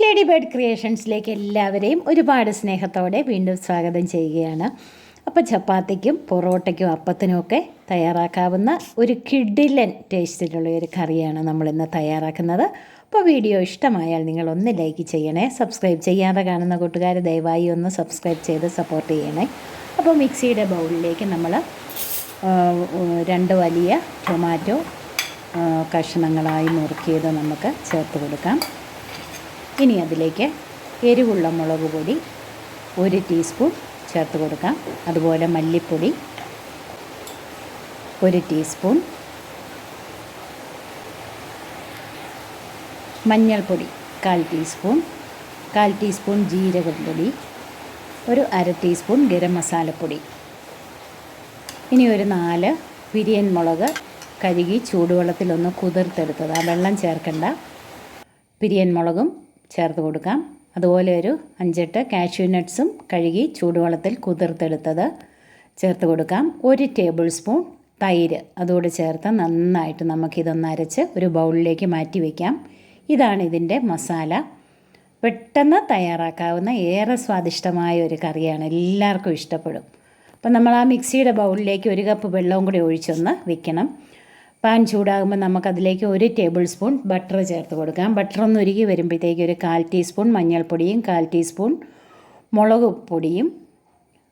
Lady bird ക്രിയേഷൻസിലേക്ക് എല്ലാവരെയും ഒരുപാട് സ്നേഹത്തോടെ വീണ്ടും സ്വാഗതം ചെയ്യുകയാണ്. അപ്പോൾ ചപ്പാത്തിക്കും പൊറോട്ടയ്ക്കും അപ്പത്തിനുമൊക്കെ തയ്യാറാക്കാവുന്ന ഒരു കിഡിലൻ ടേസ്റ്റിലുള്ള ഒരു കറിയാണ് നമ്മളിന്ന് തയ്യാറാക്കുന്നത്. അപ്പോൾ വീഡിയോ ഇഷ്ടമായാൽ നിങ്ങൾ ഒന്ന് ലൈക്ക് ചെയ്യണേ. സബ്സ്ക്രൈബ് ചെയ്യാതെ കാണുന്ന കൂട്ടുകാർ ദയവായി ഒന്ന് സബ്സ്ക്രൈബ് ചെയ്ത് സപ്പോർട്ട് ചെയ്യണേ. അപ്പോൾ മിക്സിയുടെ ബൗളിലേക്ക് നമ്മൾ രണ്ട് വലിയ ടൊമാറ്റോ കഷണങ്ങളായി നുറുക്കിയത് നമുക്ക് ചേർത്ത് കൊടുക്കാം. ഇനി അതിലേക്ക് എരിവുള്ള മുളക് പൊടി ഒരു ടീസ്പൂൺ ചേർത്ത് കൊടുക്കാം. അതുപോലെ മല്ലിപ്പൊടി ഒരു ടീസ്പൂൺ മഞ്ഞൾപ്പൊടി കാൽ ടീസ്പൂൺ കാൽ ടീസ്പൂൺ ജീരകപ്പൊടി ഒരു അര ടീസ്പൂൺ ഗരം മസാലപ്പൊടി. ഇനി ഒരു നാല് പിരിയൻ മുളക് കഴുകി ചൂടുവെള്ളത്തിലൊന്ന് കുതിർത്തെടുത്തത്. ആ വെള്ളം ചേർക്കണ്ട. പിരിയൻ മുളകും ചേർത്ത് കൊടുക്കാം. അതുപോലെ ഒരു അഞ്ചെട്ട് കാഷ്യൂ നട്ട്സും കഴുകി ചൂടുവെള്ളത്തിൽ കുതിർത്തെടുത്തത് ചേർത്ത് കൊടുക്കാം. ഒരു ടേബിൾ സ്പൂൺ തൈര്. അതോട് ചേർത്ത് നന്നായിട്ട് നമുക്കിതൊന്ന് അരച്ച് ഒരു ബൗളിലേക്ക് മാറ്റി വയ്ക്കാം ഇതാണ് ഇതിന്റെ മസാല. പെട്ടെന്ന് തയ്യാറാക്കാവുന്ന ഏറെ സ്വാദിഷ്ടമായ ഒരു കറിയാണ്. എല്ലാവർക്കും ഇഷ്ടപ്പെടും. അപ്പം നമ്മൾ ആ മിക്സിയുടെ ബൗളിലേക്ക് ഒരു കപ്പ് വെള്ളവും കൂടി ഒഴിച്ചൊന്ന് വെക്കണം. പാൻ ചൂടാകുമ്പോൾ നമുക്കതിലേക്ക് ഒരു ടേബിൾ സ്പൂൺ ബട്ടർ ചേർത്ത് കൊടുക്കാം. ബട്ടർ ഒന്ന് ഉരുകി വരുമ്പോഴത്തേക്ക് ഒരു കാൽ ടീസ്പൂൺ മഞ്ഞൾപ്പൊടിയും കാൽ ടീസ്പൂൺ മുളക് പൊടിയും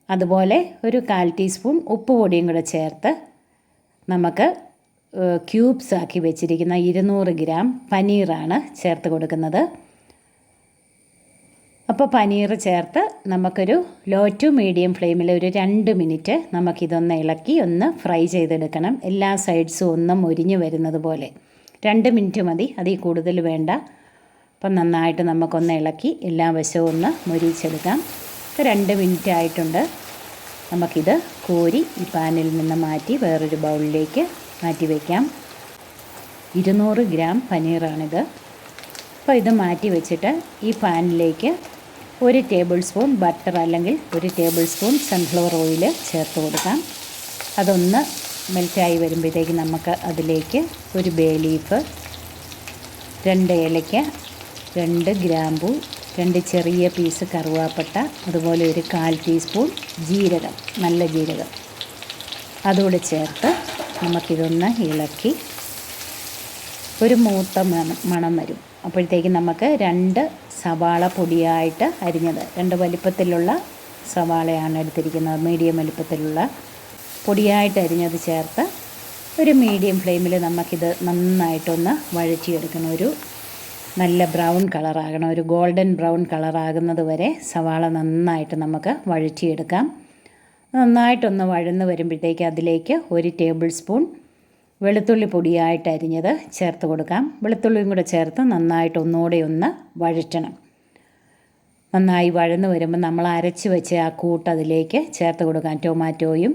അതുപോലെ ഒരു കാൽ ടീസ്പൂൺ ഉപ്പ് പൊടിയും കൂടെ ചേർത്ത് നമുക്ക് ക്യൂബ്സ് ആക്കി വെച്ചിരിക്കുന്ന ഇരുന്നൂറ് ഗ്രാം പനീറാണ് ചേർത്ത് കൊടുക്കുന്നത്. അപ്പോൾ പനീർ ചേർത്ത് നമുക്കൊരു ലോ ടു മീഡിയം ഫ്ലെയിമിൽ ഒരു രണ്ട് മിനിറ്റ് നമുക്കിതൊന്ന് ഇളക്കി ഒന്ന് ഫ്രൈ ചെയ്തെടുക്കണം. എല്ലാ സൈഡ്സും ഒന്ന് മൊരിഞ്ഞ് വരുന്നത് പോലെ. രണ്ട് മിനിറ്റ് മതി അതിൽ കൂടുതൽ വേണ്ട. അപ്പം നന്നായിട്ട് നമുക്കൊന്ന് ഇളക്കി എല്ലാ വശവും ഒന്ന് മൊരിച്ചെടുക്കാം. ഇപ്പോൾ രണ്ട് മിനിറ്റ് ആയിട്ടുണ്ട്. നമുക്കിത് കോരി ഈ പാനിൽ നിന്ന് മാറ്റി വേറൊരു ബൗളിലേക്ക് മാറ്റി വയ്ക്കാം ഇരുന്നൂറ് ഗ്രാം പനീറാണിത്. അപ്പോൾ ഇത് മാറ്റി വെച്ചിട്ട് ഈ പാനിലേക്ക് ഒരു ടേബിൾ സ്പൂൺ ബട്ടർ അല്ലെങ്കിൽ ഒരു ടേബിൾ സ്പൂൺ സൺഫ്ലവർ ഓയിൽ ചേർത്ത് കൊടുക്കാം. അതൊന്ന് മെൽറ്റായി വരുമ്പോഴത്തേക്ക് നമുക്ക് അതിലേക്ക് ഒരു ബേ ലീഫ് രണ്ട് ഏലയ്ക്ക രണ്ട് ഗ്രാമ്പു രണ്ട് ചെറിയ പീസ് കറുവാപ്പട്ട അതുപോലെ ഒരു കാൽ ടീസ്പൂൺ ജീരകം നല്ല ജീരകം. അതുകൂടെ ചേർത്ത് നമുക്കിതൊന്ന് ഇളക്കി ഒരു മൂത്ത മണം മണം വരും. അപ്പോഴത്തേക്ക് നമുക്ക് രണ്ട് സവാള പൊടിയായിട്ട് അരിഞ്ഞത്. രണ്ട് വലിപ്പത്തിലുള്ള സവാളയാണ് എടുത്തിരിക്കുന്നത്. മീഡിയം വലിപ്പത്തിലുള്ള പൊടിയായിട്ട് അരിഞ്ഞത് ചേർത്ത് ഒരു മീഡിയം ഫ്ലെയിമിൽ നമുക്കിത് നന്നായിട്ടൊന്ന് വഴറ്റിയെടുക്കണം. ഒരു നല്ല ബ്രൗൺ കളറാകണം. ഒരു ഗോൾഡൻ ബ്രൗൺ കളറാകുന്നത് വരെ സവാള നന്നായിട്ട് നമുക്ക് വഴറ്റിയെടുക്കാം. നന്നായിട്ടൊന്ന് വഴന്ന് വരുമ്പോഴത്തേക്ക് അതിലേക്ക് ഒരു ടേബിൾ സ്പൂൺ വെളുത്തുള്ളി പൊടിയായിട്ട് അരിഞ്ഞത് ചേർത്ത് കൊടുക്കാം. വെളുത്തുള്ളിയും കൂടെ ചേർത്ത് നന്നായിട്ട് ഒന്നുകൂടെ ഒന്ന് വഴറ്റണം. നന്നായി വഴന്ന് വരുമ്പോൾ നമ്മൾ അരച്ച് വെച്ച ആ കൂട്ട് അതിലേക്ക് ചേർത്ത് കൊടുക്കാം. ടൊമാറ്റോയും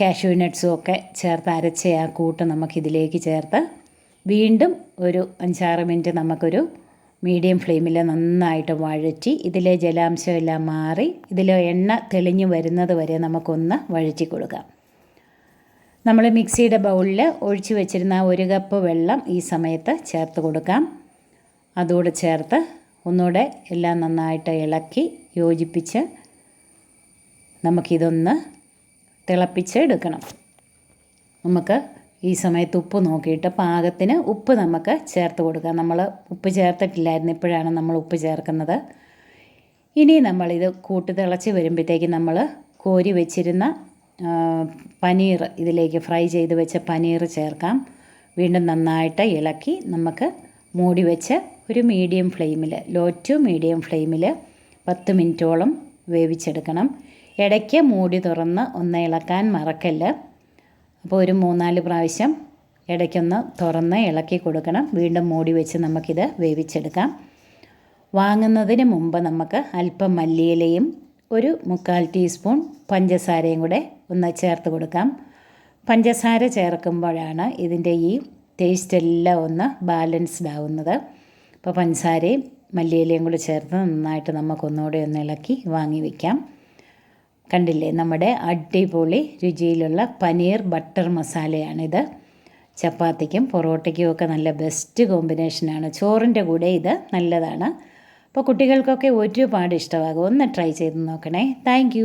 കാഷ്യൂ നട്ട്സും ഒക്കെ ചേർത്ത് അരച്ച ആ കൂട്ട് നമുക്കിതിലേക്ക് ചേർത്ത് വീണ്ടും ഒരു അഞ്ചാറ് മിനിറ്റ് നമുക്കൊരു മീഡിയം ഫ്ലെയിമിൽ നന്നായിട്ട് വഴറ്റി ഇതിലെ ജലാംശമെല്ലാം മാറി ഇതിലെ എണ്ണ തെളിഞ്ഞു വരുന്നത് വരെ നമുക്കൊന്ന് വഴറ്റി കൊടുക്കാം. നമ്മൾ മിക്സിയുടെ ബൗളിൽ ഒഴിച്ചു വെച്ചിരുന്ന ഒരു കപ്പ് വെള്ളം ഈ സമയത്ത് ചേർത്ത് കൊടുക്കാം. അതുകൂടെ ചേർത്ത് ഒന്നുകൂടെ എല്ലാം നന്നായിട്ട് ഇളക്കി യോജിപ്പിച്ച് നമുക്കിതൊന്ന് തിളപ്പിച്ച് എടുക്കണം. നമുക്ക് ഈ സമയത്ത് ഉപ്പ് നോക്കിയിട്ട് പാകത്തിന് ഉപ്പ് നമുക്ക് ചേർത്ത് കൊടുക്കാം. നമ്മൾ ഉപ്പ് ചേർത്തിട്ടില്ലായിരുന്നു ഇപ്പോഴാണ് നമ്മൾ ഉപ്പ് ചേർക്കുന്നത്. ഇനി നമ്മളിത് കൂട്ടി തിളച്ച് വരുമ്പോഴത്തേക്ക് നമ്മൾ കോരി വെച്ചിരുന്ന പനീർ ഇതിലേക്ക് ഫ്രൈ ചെയ്ത് വെച്ച പനീർ ചേർക്കാം. വീണ്ടും നന്നായിട്ട് ഇളക്കി നമുക്ക് മൂടി വെച്ച് ഒരു മീഡിയം ഫ്ലെയിമിൽ ലോ ടു മീഡിയം ഫ്ലെയിമിൽ പത്ത് മിനിറ്റോളം വേവിച്ചെടുക്കണം. ഇടയ്ക്ക് മൂടി തുറന്ന് ഒന്ന് ഇളക്കാൻ മറക്കല്ല. അപ്പോൾ ഒരു മൂന്നാൽ പ്രാവശ്യം ഇടയ്ക്കൊന്ന് തുറന്ന് ഇളക്കി കൊടുക്കണം. വീണ്ടും മൂടി വെച്ച് നമുക്കിത് വേവിച്ചെടുക്കാം. വാങ്ങുന്നതിന് മുമ്പ് നമുക്ക് അല്പം മല്ലിയിലയും ഒരു മുക്കാൽ ടീസ്പൂൺ പഞ്ചസാരയും കൂടെ ഒന്ന് ചേർത്ത് കൊടുക്കാം. പഞ്ചസാര ചേർക്കുമ്പോഴാണ് ഇതിന്റെ ഈ ടേസ്റ്റ് എല്ലാം ഒന്ന് ബാലൻസ്ഡ് ആവുന്നത്. അപ്പോൾ പഞ്ചസാരയും മല്ലിയിലയും കൂടെ ചേർത്ത് നന്നായിട്ട് നമുക്കൊന്നുകൂടെ ഒന്ന് ഇളക്കി വാങ്ങി വയ്ക്കാം കണ്ടില്ലേ? നമ്മുടെ അടിപൊളി രുചിയിലുള്ള പനീർ ബട്ടർ മസാലയാണിത്. ചപ്പാത്തിക്കും പൊറോട്ടയ്ക്കും ഒക്കെ നല്ല ബെസ്റ്റ് കോമ്പിനേഷനാണ് ചോറിന്റെ കൂടെ ഇത് നല്ലതാണ്. അപ്പോൾ കുട്ടികൾക്കൊക്കെ ഒരുപാട് ഇഷ്ടമാകും. ഒന്ന് ട്രൈ ചെയ്ത് നോക്കണേ. താങ്ക്